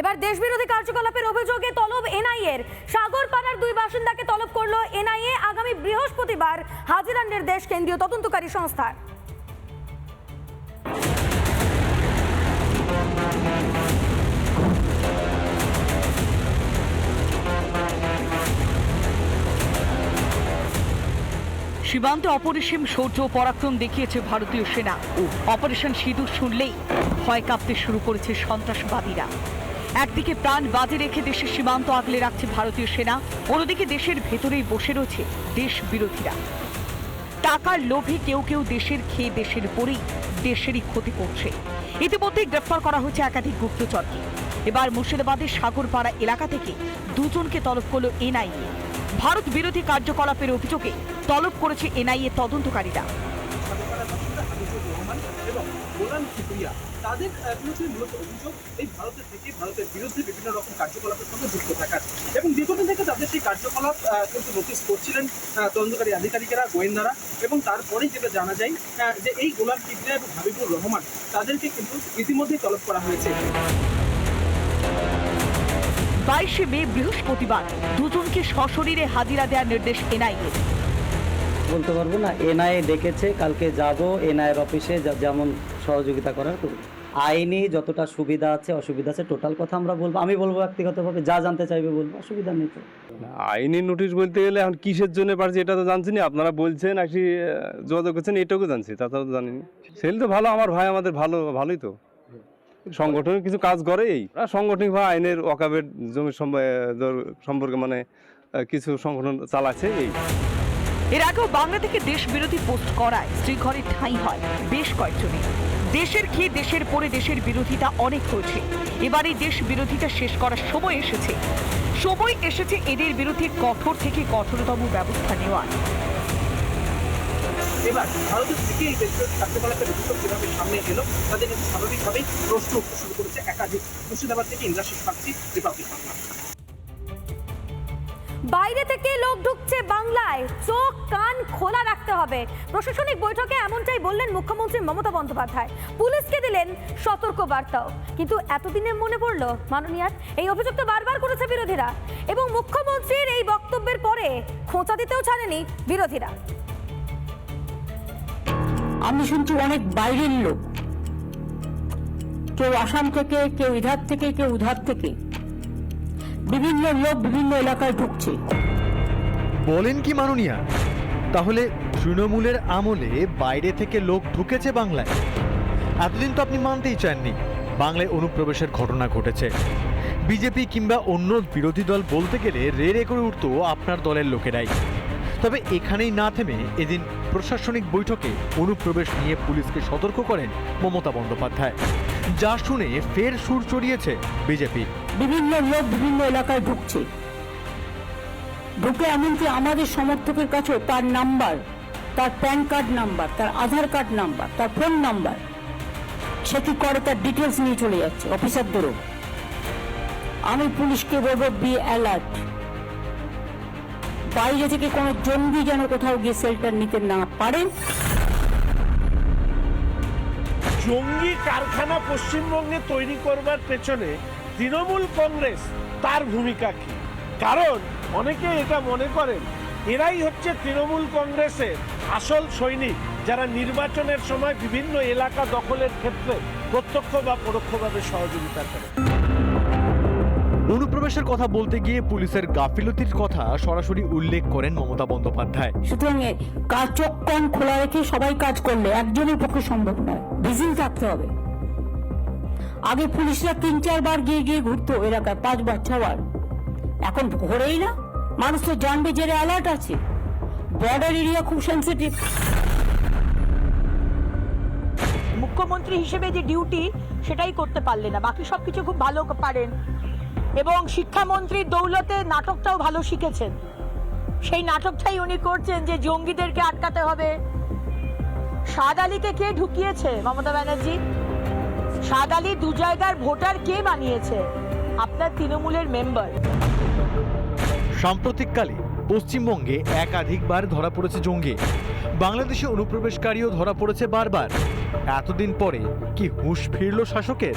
এবার দেশবিরোধী কার্যকলাপের অভিযোগে তলব এনআইএর সাগরপাড়ার দুই বাসিন্দাকে তলব করল এনআইএ। আগামী বৃহস্পতিবার হাজিরার নির্দেশ কেন্দ্রীয় তদন্তকারী সংস্থার। সীমান্তে অপরিসীম শৌর্য ও পরাক্রম দেখিয়েছে ভারতীয় সেনা। অপারেশন সিঁদুর শুনলেই ভয় কাঁপতে শুরু করেছে সন্ত্রাসবাদীরা। একদিকে প্রাণ বাজে রেখে দেশের সীমান্ত আগলে রাখছে ভারতীয় সেনা, অন্যদিকে দেশের ভেতরেই বসে রয়েছে দেশ বিরোধীরা টাকার লোভে কেউ কেউ দেশের খেয়ে দেশের পরেই দেশেরই ক্ষতি করছে। ইতিমধ্যে গ্রেফতার করা হয়েছে একাধিক গুপ্তচরকে। এবার মুর্শিদাবাদের সাগরপাড়া এলাকা থেকে দুজনকে তলব করল এনআইএ। ভারত বিরোধী কার্যকলাপের অভিযোগে তলব করেছে এনআইএ তদন্তকারীরা। তাদের বিরুদ্ধে মূলত অভিযোগ এই ভারতের থেকে ভারতের বিরুদ্ধে বিভিন্ন রকম কার্যকলাপের সঙ্গে যুক্ত থাকার। এবং দীর্ঘদিন থেকে তাদের সেই কার্যকলাপ আহ, কিন্তু নোটিস করছিলেন তদন্তকারী আধিকারিকেরা গোয়েন্দারা। এবং তারপরেই যেটা জানা যায় আহ, যে এই গোলাম কিবরিয়া এবং হাবিবুর রহমান তাদেরকে কিন্তু ইতিমধ্যেই তলব করা হয়েছে। বাইশে মে বৃহস্পতিবার দুজনকে সশরীরে হাজিরা দেওয়ার নির্দেশ এনআইএ। বলতে পারব না এনআইএ ডেকেছে কালকে যাব এনআইএর অফিসে যেমন সহযোগিতা করার করব। আইনি যতটা সুবিধা আছে অসুবিধা আছে টোটাল কথা আমরা বলব। আমি বলব ব্যক্তিগতভাবে যা জানতে চাইবে বলব অসুবিধা নেই তো। আইনি নোটিশ বলতে গেলে এখন কিসের জন্য পারছি এটা তো জানছি না আপনারা বলছেন আসি আহ, যোগাযোগ করছেন এটাও জানছি তাছাড়া তো জানিনা। সেল তো ভালো আমার ভাই আমাদের ভালো ভালোই তো। সংগঠনের কিছু কাজ করে এই আর সাংগঠনিক ভাবে আইনের ওয়াকাবের জমি সম্প- আহ, দর- সম্পর্কে মানে কিছু সংগঠন চালাচ্ছে এই। এর আগেও বাংলা থেকে দেশ বিরোধী পোস্ট করায় শ্রীঘরে ঠাঁই হয় বেশ কয়েকজনে দেশের খেয়ে দেশের পরে দেশের বিরোধিতা অনেক হয়েছে। এবার দেশ বিরোধিতা শেষ করার সময় এসেছে। সময় এসেছে এদের বিরুদ্ধে কঠোর থেকে কঠোরতম ব্যবস্থা নেওয়ার। এবার ভারতের থেকে এই অভিযোগ যেভাবে সামনে এলো, তাদের স্বাভাবিকভাবেই প্রশ্ন উঠতে শুরু করেছে একাধিক মুর্শিদাবাদ থেকে ইন্দ্রাশিস পাচ্ছি রিপাবলিক বাংলা বাইরে থেকে লোক ঢুকছে বাংলায়। চোখ, কান খোলা রাখতে হবে। প্রশাসনিক বৈঠকে এমনটাই বললেন মুখ্যমন্ত্রী মমতা বন্দ্যোপাধ্যায়। পুলিশকে দিলেন সতর্ক বার্তাও কিন্তু এতদিনে মনে পড়ল, মাননীয়ার, এই অভিযোগ তো বারবার করেছে বিরোধীরা। এবং মুখ্যমন্ত্রীর এই বক্তব্যের পরে খোঁচা দিতেও ছাড়েনি বিরোধীরা। আমি শুনছি অনেক বাইরের লোক। কেউ আসাম থেকে, কেউ ইধার থেকে, কেউ উধার থেকে। বিভিন্ন লোক বিভিন্ন এলাকায় ঢুকছে। বলেন কি মাননীয়া? তাহলে তৃণমূলের আমলে বাইরে থেকে লোক ঢুকেছে বাংলায়? এতদিন তো আপনি মানতেই চাননি, বাংলায় অনুপ্রবেশের ঘটনা ঘটেছে। বিজেপি কিংবা অন্য বিরোধী দল বলতে গেলে রে রে করে উঠতো আপনার দলের লোকেরাই। তবে এখানেই না থেমে এদিন প্রশাসনিক বৈঠকে অনুপ্রবেশ নিয়ে পুলিশকে সতর্ক করেন মমতা বন্দ্যোপাধ্যায়। যা শুনে ফের সুর চড়িয়েছে বিজেপি। বিভিন্ন লোক বিভিন্ন এলাকায় ঢুকছে। ঢুকে এমনকি আমাদের সমর্থকের কাছেও তার নাম্বার, তার প্যান কার্ড নাম্বার, তার আধার কার্ড নাম্বার, তার ফোন নাম্বার। সে কি করে তার ডিটেলস নিয়ে চলে যাচ্ছে, অফিসারদেরও? আমি পুলিশকে বলব বি অ্যালার্ট বাইরে থেকে কোনো জঙ্গি যেন কোথাও গিয়ে শেল্টার নিতে না পারে। জঙ্গি কারখানা পশ্চিমবঙ্গে তৈরি করবার পেছনে তৃণমূল কংগ্রেস তার ভূমিকা কি? কারণ অনেকে এটা মনে করেন, এরাই হচ্ছে তৃণমূল কংগ্রেসের আসল সৈনিক যারা নির্বাচনের সময় বিভিন্ন এলাকা দখলের ক্ষেত্রে প্রত্যক্ষ বা পরোক্ষভাবে সহযোগিতা করে। অনুপ্রবেশের কথা বলতে গিয়ে পুলিশের গাফিলতির কথা সরাসরি উল্লেখ করেন মমতা বন্দ্যোপাধ্যায়। সুতরাং কাজ চোখ খোলা রেখে সবাই কাজ করলে একজনের পক্ষে সম্ভব নয় বিজি থাকতে হবে। আগে পুলিশরা তিন চারবার গিয়ে গিয়ে ঘুরতো এলাকায় পাঁচবার ছবার। এখন ঘোরেই না মানুষ তো জানবে যে অ্যালার্ট আছে। বর্ডার এরিয়া খুব সেন্সিটিভ মুখ্যমন্ত্রী হিসেবে যে ডিউটি সেটাই করতে পারলেন না। বাকি সবকিছু খুব ভালো পারেন। এবং শিক্ষামন্ত্রীর দৌলতে নাটকটাও ভালো শিখেছেন। সেই নাটকটাই উনি করছেন যে জঙ্গিদেরকে আটকাতে হবে। সাদ আলীকে কে ঢুকিয়েছে, মমতা ব্যানার্জি? সাদ আলী দু জায়গার ভোটার কে বানিয়েছে? আপনার তৃণমূলের মেম্বার। সাম্প্রতিককালে পশ্চিমবঙ্গে একাধিকবার ধরা পড়েছে জঙ্গি। বাংলাদেশে অনুপ্রবেশকারীও ধরা পড়েছে বারবার। এতদিন পরে কি হুঁশ ফিরল শাসকের?